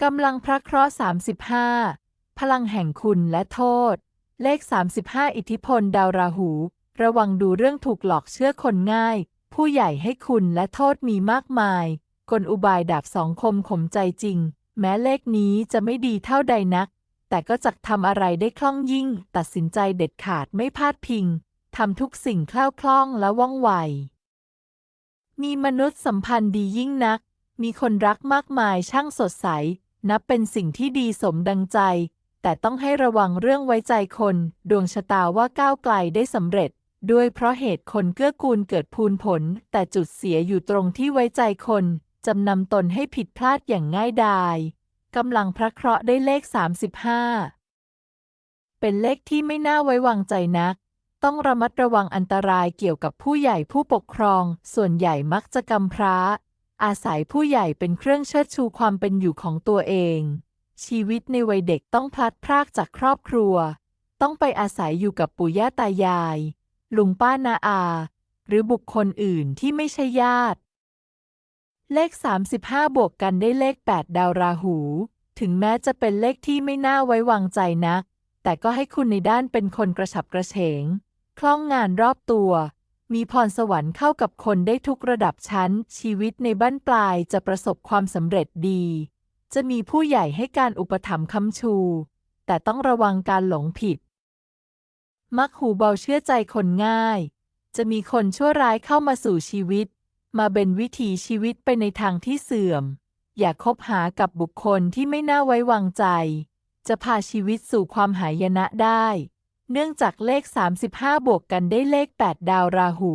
กำลังพระเคราะห์ 35 พลังแห่งคุณและโทษ เลข 35 อิทธิพลดาวราหู ระวังดูเรื่องถูกหลอกเชื่อคนง่าย ผู้ใหญ่ให้คุณและโทษมีมากมาย กลอุบายดาบสองคมขมใจจริง แม้เลขนี้จะไม่ดีเท่าใดนัก แต่ก็จักทำอะไรได้คล่องยิ่ง ตัดสินใจเด็ดขาดไม่พลาดพิงทำทุกสิ่งคล่าวคล่องและว่องไว มีมนุษย์สัมพันธ์ดียิ่งนัก มีคนรักมากมายช่างสดใส นับเป็นสิ่งที่ดีสมดังใจ แต่ต้องให้ระวังเรื่องไว้ใจคน ดวงชะตาว่าก้าวไกลได้สำเร็จ ด้วยเพราะเหตุคนเกื้อกูลเกิดพูนผล แต่จุดเสียอยู่ตรงที่ไว้ใจคนจำนำตนให้ผิดพลาดอย่างง่ายดายกำลังพระเคราะห์ได้เลข 35 เป็นเลขที่ไม่น่าไว้วางใจนัก ต้องระมัดระวังอันตรายเกี่ยวกับผู้ใหญ่ผู้ปกครอง ส่วนใหญ่มักจะกำพร้า อาศัยผู้ใหญ่เป็นเครื่องเชิดชูความเป็นอยู่ของตัวเอง ชีวิตในวัยเด็กต้องพลัดพรากจากครอบครัว ต้องไปอาศัยอยู่กับปู่ย่าตายาย ลุงป้านาอา หรือบุคคลอื่นที่ไม่ใช่ญาติ เลข 35 บวกกันได้เลข 8 ดาวราหู ถึงแม้จะเป็นเลขที่ไม่น่าไว้วางใจนัก แต่ก็ให้คุณในด้านเป็นคนกระฉับกระเฉง คล่องงานรอบตัว มีพรสวรรค์เข้ากับคนได้ทุกระดับชั้น ชีวิตในบ้านปลายจะประสบความสำเร็จดี จะมีผู้ใหญ่ให้การอุปถัมภ์ค้ำชู แต่ต้องระวังการหลงผิด มักหูเบาเชื่อใจคนง่าย จะมีคนชั่วร้ายเข้ามาสู่ชีวิต มาเป็นวิถีชีวิตไปในทางที่เสื่อม อย่าคบหากับบุคคลที่ไม่น่าไว้วางใจ จะพาชีวิตสู่ความหายนะได้ เนื่องจากเลข 35 บวกกันได้เลข 8 ดาวราหู